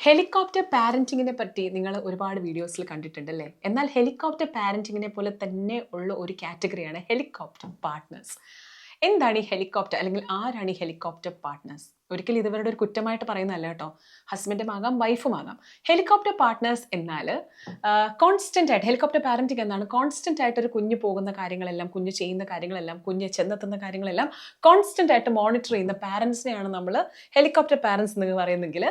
Helicopter പാരന്റിങ്ങിനെ പറ്റി നിങ്ങൾ ഒരുപാട് വീഡിയോസിൽ കണ്ടിട്ടുണ്ടല്ലേ? എന്നാൽ ഹെലികോപ്റ്റർ പാരന്റിങ്ങിനെ പോലെ തന്നെ ഉള്ള ഒരു കാറ്റഗറിയാണ് ഹെലികോപ്റ്റർ പാർട്ട്നേഴ്സ് എന്താണ് ഈ ഹെലികോപ്റ്റർ അല്ലെങ്കിൽ ആരാണ് ഈ ഹെലികോപ്റ്റർ പാർട്ട്നേഴ്സ് ഒരിക്കലും ഇതുവരുടെ ഒരു കുറ്റമായിട്ട് പറയുന്നതല്ല കേട്ടോ. ഹസ്ബൻഡും ആകാം വൈഫും ആകാം. ഹെലികോപ്റ്റർ പാർട്ട്നേഴ്സ് എന്നാൽ കോൺസ്റ്റന്റ് ആയിട്ട് ഹെലികോപ്റ്റർ പാരന്റിങ് എന്നാണ് കോൺസ്റ്റന്റ് ആയിട്ട് ഒരു കുഞ്ഞ് പോകുന്ന കാര്യങ്ങളെല്ലാം കുഞ്ഞ് ചെയ്യുന്ന കാര്യങ്ങളെല്ലാം കുഞ്ഞ് ചെന്നെത്തുന്ന കാര്യങ്ങളെല്ലാം കോൺസ്റ്റന്റ് ആയിട്ട് മോണിറ്റർ ചെയ്യുന്ന പാരൻസിനെയാണ് നമ്മൾ ഹെലികോപ്റ്റർ പാരൻസ് എന്ന് പറയുന്നെങ്കിൽ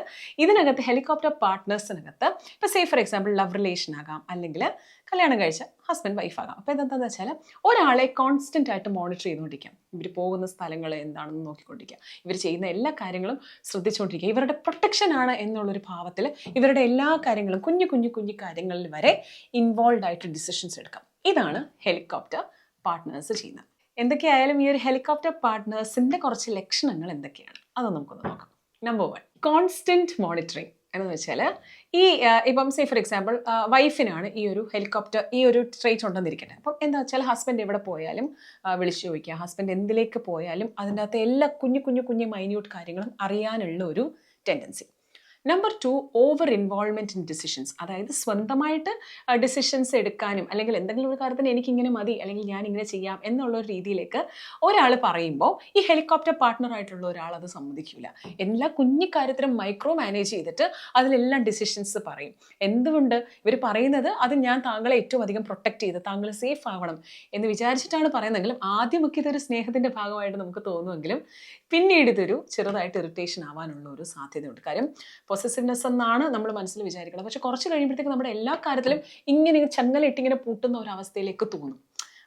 ഇതിനകത്ത് ഹെലികോപ്റ്റർ പാർട്ട്നേഴ്സിനകത്ത് ഇപ്പോൾ say for example love relation ആകാം അല്ലെങ്കിൽ കല്യാണം കഴിച്ച ഹസ്ബൻഡ് വൈഫ് ആകാം. അപ്പോൾ ഇതെന്താണെന്ന് വെച്ചാൽ ഒരാളെ കോൺസ്റ്റന്റ് ആയിട്ട് മോണിറ്റർ ചെയ്തുകൊണ്ടിരിക്കാം. ഇവർ പോകുന്ന സ്ഥലങ്ങൾ എന്താണെന്ന് നോക്കിക്കൊണ്ടിരിക്കുക. ഇവർ ചെയ്യുന്ന എല്ലാ കാര്യങ്ങളും ശ്രദ്ധിച്ചുകൊണ്ടിരിക്കുക. ഇവരുടെ പ്രൊട്ടക്ഷൻ ആണ് എന്നുള്ളൊരു ഭാവത്തിൽ ഇവരുടെ എല്ലാ കാര്യങ്ങളും കുഞ്ഞു കുഞ്ഞു കുഞ്ഞു കാര്യങ്ങളിൽ വരെ ഇൻവോൾവ് ആയിട്ട് ഡിസിഷൻസ് എടുക്കാം. ഇതാണ് ഹെലികോപ്റ്റർ പാർട്ട്നേഴ്സ് ചെയ്യുന്നത്. എന്തൊക്കെയായാലും ഈ ഒരു ഹെലികോപ്റ്റർ പാർട്ട്നേഴ്സിന്റെ കുറച്ച് ലക്ഷണങ്ങൾ എന്തൊക്കെയാണ്? അത് നമുക്കൊന്ന് നോക്കാം. നമ്പർ വൺ കോൺസ്റ്റന്റ് മോണിറ്ററിങ് എന്ന് വെച്ചാൽ ഈ ഇപ്പം സേ ഫോർ എക്സാമ്പിൾ വൈഫിനാണ് ഈ ഒരു ഹെലികോപ്റ്റർ ഈ ഒരു ട്രേറ്റ് ഉണ്ടെന്നിരിക്കട്ടെ അപ്പം എന്താ വെച്ചാൽ ഹസ്ബൻഡ് എവിടെ പോയാലും വിളിച്ചു ചോദിക്കുക. ഹസ്ബൻഡ് എന്തിലേക്ക് പോയാലും അതിന്റെ അകത്ത് എല്ലാ കുഞ്ഞു കുഞ്ഞു കുഞ്ഞു മൈന്യൂട്ട് കാര്യങ്ങളും അറിയാനുള്ള ഒരു tendency number two over involvement in decisions അതായത് സ്വന്തമായിട്ട് ഡിസിഷൻസ് എടുക്കാനും അല്ലെങ്കിൽ എന്തെങ്കിലും ഒരു കാര്യത്തിന് എനിക്കിങ്ങനെ മതി അല്ലെങ്കിൽ ഞാൻ ഇങ്ങനെ ചെയ്യാം എന്നുള്ള ഒരു രീതിയിലേക്ക് ഒരാൾ പറയുമ്പോൾ ഈ ഹെലികോപ്റ്റർ പാർട്ട്ണർ ആയിട്ടുള്ള ഒരാൾ അത് സമ്മതിക്കില്ല എല്ലാ കുഞ്ഞു കാര്യത്തിലും മൈക്രോ മാനേജ് ചെയ്തിട്ട് അതിലെല്ലാം ഡിസിഷൻസ് പറയും. എന്തുകൊണ്ട്? ഇവർ പറയുന്നത് അത് ഞാൻ താങ്കളെ ഏറ്റവും അധികം പ്രൊട്ടക്റ്റ് ചെയ്ത് താങ്കൾ സേഫ് ആവണം എന്ന് വിചാരിച്ചിട്ടാണ് പറയുന്നതെങ്കിലും ആദ്യമൊക്കെ ഇതൊരു സ്നേഹത്തിന്റെ ഭാഗമായിട്ട് നമുക്ക് തോന്നുമെങ്കിലും പിന്നീട് ഇതൊരു ചെറുതായിട്ട് ഇറിറ്റേഷൻ ആവാനുള്ള ഒരു സാധ്യതയുണ്ട്. കാര്യം പൊസസീവ്നെസ് എന്നാണ് നമ്മൾ മനസ്സിൽ വിചാരിക്കുന്നത് പക്ഷെ കുറച്ച് കഴിയുമ്പോഴത്തേക്ക് നമ്മുടെ എല്ലാ കാര്യത്തിലും ഇങ്ങനെ ചങ്ങലയിട്ട് ഇങ്ങനെ പൂട്ടുന്ന ഒരു അവസ്ഥയിലേക്ക് തോന്നും.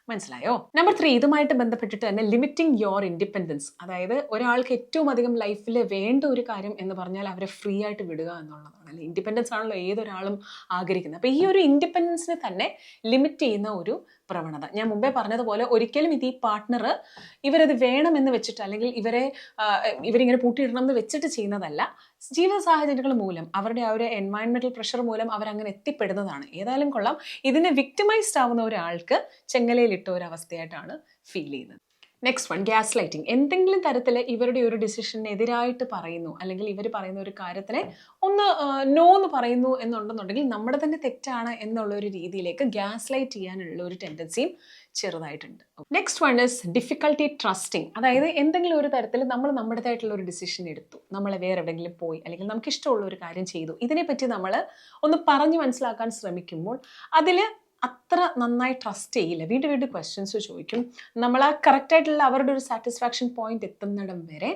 മനസ്സിലായോ? നമ്പർ ത്രീ ഇതുമായിട്ട് ബന്ധപ്പെട്ടിട്ട് തന്നെ ലിമിറ്റിംഗ് യുവർ ഇൻഡിപെൻഡൻസ് അതായത് ഒരാൾക്ക് ഏറ്റവും അധികം ലൈഫിൽ വേണ്ട ഒരു കാര്യം എന്ന് പറഞ്ഞാൽ അവരെ ഫ്രീ ആയിട്ട് വിടുക എന്നുള്ളതാണ്. അല്ലെ? ഇൻഡിപെൻഡൻസ് ആണല്ലോ ഏതൊരാളും ആഗ്രഹിക്കുന്നത്. അപ്പോൾ ഈ ഒരു ഇൻഡിപെൻഡൻസിനെ തന്നെ ലിമിറ്റ് ചെയ്യുന്ന ഒരു പ്രവണത. ഞാൻ മുമ്പേ പറഞ്ഞതുപോലെ ഒരിക്കലും ഇത് ഈ പാർട്ട്ണർ ഇവരത് വേണമെന്ന് വെച്ചിട്ട് അല്ലെങ്കിൽ ഇവരെ ഇവരിങ്ങനെ പൂട്ടിയിടണം എന്ന് വെച്ചിട്ട് ചെയ്യുന്നതല്ല. ജീവിത സാഹചര്യങ്ങൾ മൂലം അവരുടെ ആ ഒരു എൻവയൺമെന്റൽ പ്രഷർ മൂലം അവരങ്ങനെ എത്തിപ്പെടുന്നതാണ്. ഏതായാലും കൊള്ളാം. ഇതിനെ വിക്ടിമൈസ്ഡ് ആവുന്ന ഒരാൾക്ക് ചെങ്ങലയിലിട്ട ഒരു അവസ്ഥയായിട്ടാണ് ഫീൽ ചെയ്യുന്നത്. നെക്സ്റ്റ് വൺ ഗ്യാസ് ലൈറ്റിംഗ് എന്തെങ്കിലും തരത്തിൽ ഇവരുടെ ഒരു ഡിസിഷനെതിരായിട്ട് പറയുന്നു അല്ലെങ്കിൽ ഇവർ പറയുന്ന ഒരു കാര്യത്തിനെ ഒന്ന് നോ എന്ന് പറയുന്നു എന്നുണ്ടെന്നുണ്ടെങ്കിൽ നമ്മുടെ തന്നെ തെറ്റാണ് എന്നുള്ള ഒരു രീതിയിലേക്ക് ഗ്യാസ് ലൈറ്റ് ചെയ്യാനുള്ള ഒരു ടെൻഡൻസിയും ചെറുതായിട്ടുണ്ട്. Next one is difficulty trusting അതായത് എന്തെങ്കിലും ഒരു തരത്തിൽ നമ്മൾ നമ്മുടേതായിട്ടുള്ള ഒരു ഡിസിഷൻ എടുത്തു. നമ്മൾ വേറെ എവിടെയെങ്കിലും പോയി അല്ലെങ്കിൽ നമുക്ക് ഇഷ്ടമുള്ള ഒരു കാര്യം ചെയ്തു. ഇതിനെപ്പറ്റി നമ്മൾ ഒന്ന് പറഞ്ഞു മനസ്സിലാക്കാൻ ശ്രമിക്കുമ്പോൾ അതിൽ അത്ര നന്നായി ട്രസ്റ്റ് ചെയ്യില്ല. വീണ്ടും വീണ്ടും ക്വസ്റ്റ്യൻസ് ചോദിക്കും. നമ്മൾ ആ കറക്റ്റായിട്ടുള്ള അവരുടെ ഒരു സാറ്റിസ്ഫാക്ഷൻ പോയിന്റ് എത്തുന്നിടം വരെ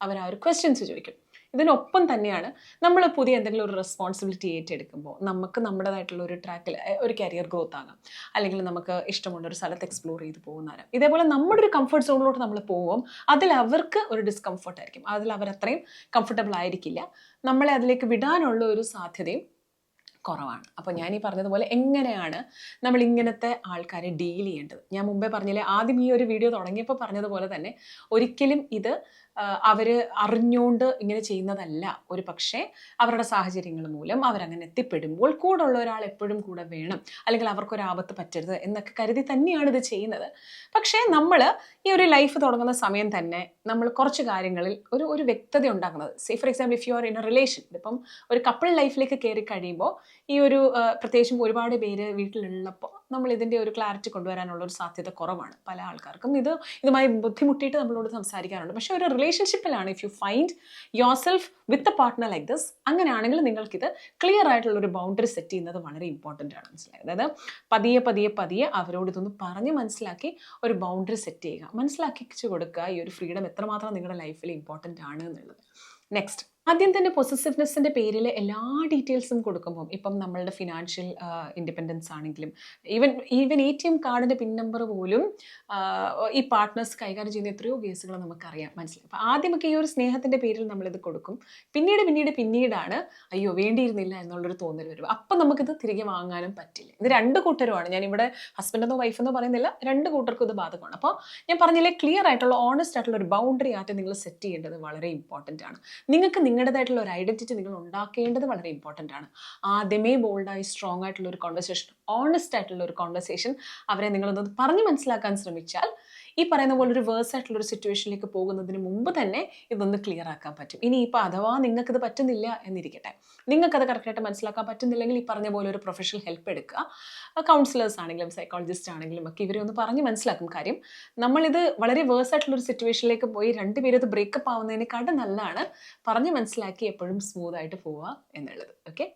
അവർ ആ ഒരു ക്വസ്റ്റ്യൻസ് ചോദിക്കും. ഇതിനൊപ്പം തന്നെയാണ് നമ്മൾ പുതിയ എന്തെങ്കിലും ഒരു റെസ്പോൺസിബിലിറ്റി ഏറ്റെടുക്കുമ്പോൾ നമുക്ക് നമ്മുടേതായിട്ടുള്ള ഒരു ട്രാക്കിൽ ഒരു കരിയർ ഗ്രോത്ത് ആകാം. അല്ലെങ്കിൽ നമുക്ക് ഇഷ്ടമുള്ള ഒരു സ്ഥലത്ത് എക്സ്പ്ലോർ ചെയ്ത് പോകുന്നതാണ്. ഇതേപോലെ നമ്മുടെ ഒരു കംഫർട്ട് സോണിലോട്ട് നമ്മൾ പോകും അതിൽ അവർക്ക് ഒരു ഡിസ്കംഫർട്ട് ആയിരിക്കും. അതിൽ അവർ അത്രയും കംഫർട്ടബിൾ ആയിരിക്കില്ല. നമ്മളെ അതിലേക്ക് വിടാനുള്ള ഒരു സാധ്യതയും കുറവാണ്. അപ്പോൾ ഞാൻ ഈ പറഞ്ഞതുപോലെ എങ്ങനെയാണ് നമ്മൾ ഇങ്ങനത്തെ ആൾക്കാരെ ഡീൽ ചെയ്യേണ്ടത്? ഞാൻ മുമ്പേ പറഞ്ഞില്ലേ ആദ്യം ഈ ഒരു വീഡിയോ തുടങ്ങിയപ്പോൾ പറഞ്ഞതുപോലെ തന്നെ ഒരിക്കലും ഇത് അവർ അറിഞ്ഞുകൊണ്ട് ഇങ്ങനെ ചെയ്യുന്നതല്ല. ഒരു പക്ഷേ അവരുടെ സാഹചര്യങ്ങൾ മൂലം അവരങ്ങനെ എത്തിപ്പെടുമ്പോൾ കൂടെ ഉള്ള ഒരാൾ എപ്പോഴും കൂടെ വേണം. അല്ലെങ്കിൽ അവർക്കൊരു ആപത്ത് പറ്റരുത് എന്നൊക്കെ കരുതി തന്നെയാണ് ഇത് ചെയ്യുന്നത്. പക്ഷേ നമ്മൾ ഈ ഒരു ലൈഫ് തുടങ്ങുന്ന സമയം തന്നെ നമ്മൾ കുറച്ച് കാര്യങ്ങളിൽ ഒരു ഒരു വ്യക്തത ഉണ്ടാക്കുന്നത്. Say for example if you are in a relation ഇപ്പം ഒരു കപ്പിൾ ലൈഫിലേക്ക് കയറി കഴിയുമ്പോൾ ഈ ഒരു പ്രത്യേകിച്ചും ഒരുപാട് പേര് വീട്ടിലുള്ളപ്പോൾ നമ്മൾ ഇതിന്റെ ഒരു ക്ലാരിറ്റി കൊണ്ടുവരാനുള്ള ഒരു സാധ്യത കുറവാണ്. പല ആൾക്കാർക്കും ഇത് ഇതുമായി ബുദ്ധിമുട്ടിയിട്ട് നമ്മളോട് സംസാരിക്കാറുണ്ട്. പക്ഷേ ഒരു റിലേഷൻഷിപ്പിലാണ് if you find yourself with a partner like this അങ്ങനെയാണെങ്കിൽ നിങ്ങൾക്കിത് ക്ലിയർ ആയിട്ടുള്ള ഒരു ബൗണ്ടറി സെറ്റ് ചെയ്യുന്നത് വളരെ ഇമ്പോർട്ടന്റ് ആണ്. മനസ്സിലായത് അതായത് പതിയെ പതിയെ പതിയെ അവരോട് ഇതൊന്ന് പറഞ്ഞ് മനസ്സിലാക്കി ഒരു ബൗണ്ടറി സെറ്റ് ചെയ്യുക. മനസ്സിലാക്കിച്ചു കൊടുക്കുക ഈ ഒരു ഫ്രീഡം എത്രമാത്രം നിങ്ങളുടെ ലൈഫിൽ ഇമ്പോർട്ടന്റ് ആണ് എന്നുള്ളത്. നെക്സ്റ്റ് ആദ്യം തന്നെ പൊസസീവ്നെസ്സിന്റെ പേരിൽ എല്ലാ ഡീറ്റെയിൽസും കൊടുക്കുമ്പോൾ ഇപ്പം നമ്മളുടെ ഫിനാൻഷ്യൽ ഇൻഡിപെൻഡൻസ് ആണെങ്കിലും even even A T M കാർഡിന്റെ പിൻ നമ്പർ പോലും ഈ പാർട്ട്നേഴ്സ് കൈകാര്യം ചെയ്യുന്ന എത്രയോ കേസുകൾ നമുക്കറിയാം. മനസ്സിലായി? അപ്പോൾ ആദ്യമൊക്കെ ഈ ഒരു സ്നേഹത്തിന്റെ പേരിൽ നമ്മളിത് കൊടുക്കും. പിന്നീട് പിന്നീട് പിന്നീടാണ് അയ്യോ വേണ്ടിയിരുന്നില്ല എന്നുള്ളൊരു തോന്നൽ വരും. അപ്പം നമുക്കിത് തിരികെ വാങ്ങാനും പറ്റില്ല. ഇത് രണ്ട് കൂട്ടരുമാണ്. ഞാനിവിടെ ഹസ്ബൻഡ് വൈഫെന്നോ വൈഫ് എന്നോ പറയുന്നില്ല. രണ്ട് കൂട്ടർക്കും ഇത് ബാധകമാണ്. അപ്പോൾ ഞാൻ പറഞ്ഞില്ലേ ക്ലിയർ ആയിട്ടുള്ള ഓണസ്റ്റ് ആയിട്ടുള്ള ഒരു ബൗണ്ടറി ആയിട്ട് നിങ്ങൾ സെറ്റ് ചെയ്യേണ്ടത് വളരെ ഇമ്പോർട്ടന്റ് ആണ്. നിങ്ങൾക്ക് നിങ്ങളുടേതായിട്ടുള്ള ഒരു ഐഡന്റിറ്റി നിങ്ങൾ ഉണ്ടാക്കേണ്ടത് വളരെ ഇമ്പോർട്ടന്റ് ആണ്. ആദ്യമേ ബോൾഡായി സ്ട്രോങ് ആയിട്ടുള്ള ഒരു കോൺവെർസേഷൻ ഓണസ്റ്റ് ആയിട്ടുള്ള ഒരു കോൺവെർസേഷൻ അവരെ നിങ്ങളൊന്ന് പറഞ്ഞ് മനസ്സിലാക്കാൻ ശ്രമിച്ചാൽ ഈ പറയുന്ന പോലെ ഒരു വേഴ്സ് ആയിട്ടുള്ള ഒരു സിറ്റുവേഷനിലേക്ക് പോകുന്നതിന് മുമ്പ് തന്നെ ഇതൊന്ന് ക്ലിയർ ആക്കാൻ പറ്റും. ഇനി ഇപ്പോൾ അഥവാ നിങ്ങൾക്കിത് പറ്റുന്നില്ല എന്നിരിക്കട്ടെ. നിങ്ങൾക്കത് കറക്റ്റായിട്ട് മനസ്സിലാക്കാൻ പറ്റുന്നില്ലെങ്കിൽ ഈ പറഞ്ഞ പോലെ ഒരു പ്രൊഫഷണൽ ഹെൽപ്പ് എടുക്കുക. കൗൺസിലേഴ്സ് ആണെങ്കിലും സൈക്കോളജിസ്റ്റ് ആണെങ്കിലും ഒക്കെ ഇവരെ ഒന്ന് പറഞ്ഞ് മനസ്സിലാക്കും കാര്യം. നമ്മളിത് വളരെ വേഴ്സ് ആയിട്ടുള്ള ഒരു സിറ്റുവേഷനിലേക്ക് പോയി രണ്ടുപേരും ഇത് ബ്രേക്കപ്പ് ആവുന്നതിനെക്കാട്ടും നല്ലതാണ്. പറഞ്ഞ് മനസ്സിലാക്കി എപ്പോഴും സ്മൂത്ത് ആയിട്ട് പോവുക എന്നുള്ളത്. ഓക്കെ